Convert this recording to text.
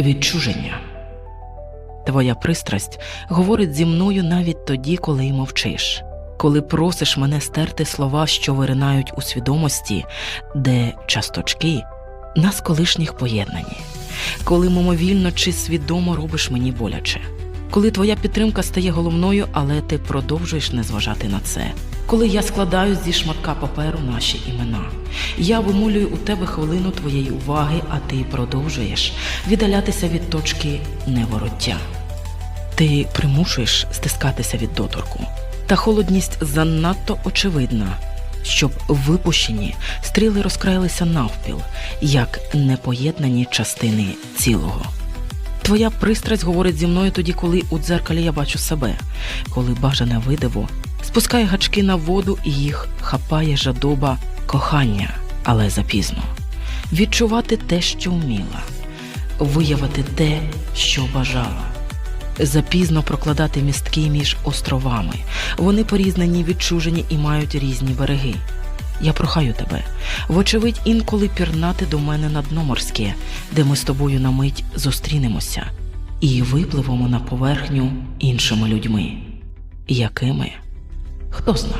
відчуження. Твоя пристрасть говорить зі мною навіть тоді, коли й мовчиш, коли просиш мене стерти слова, що виринають у свідомості, де часточки нас колишніх поєднані, коли мимовільно чи свідомо робиш мені боляче, коли твоя підтримка стає головною, але ти продовжуєш не зважати на це, коли я складаю зі шматка паперу наші імена. Я вимулюю у тебе хвилину твоєї уваги, а ти продовжуєш віддалятися від точки невороття. Ти примушуєш стискатися від доторку. Та холодність занадто очевидна, щоб випущені стріли розкраїлися навпіл, як непоєднані частини цілого. Твоя пристрасть говорить зі мною тоді, коли у дзеркалі я бачу себе, коли бажане видиво спускає гачки на воду і їх хапає жадоба кохання, але запізно. Відчувати те, що вміла, виявити те, що бажала. Запізно прокладати містки між островами. Вони порізнені, відчужені і мають різні береги. Я прохаю тебе, вочевидь, інколи пірнати до мене на дно морське, де ми з тобою на мить зустрінемося і випливемо на поверхню іншими людьми. Якими? Хто зна?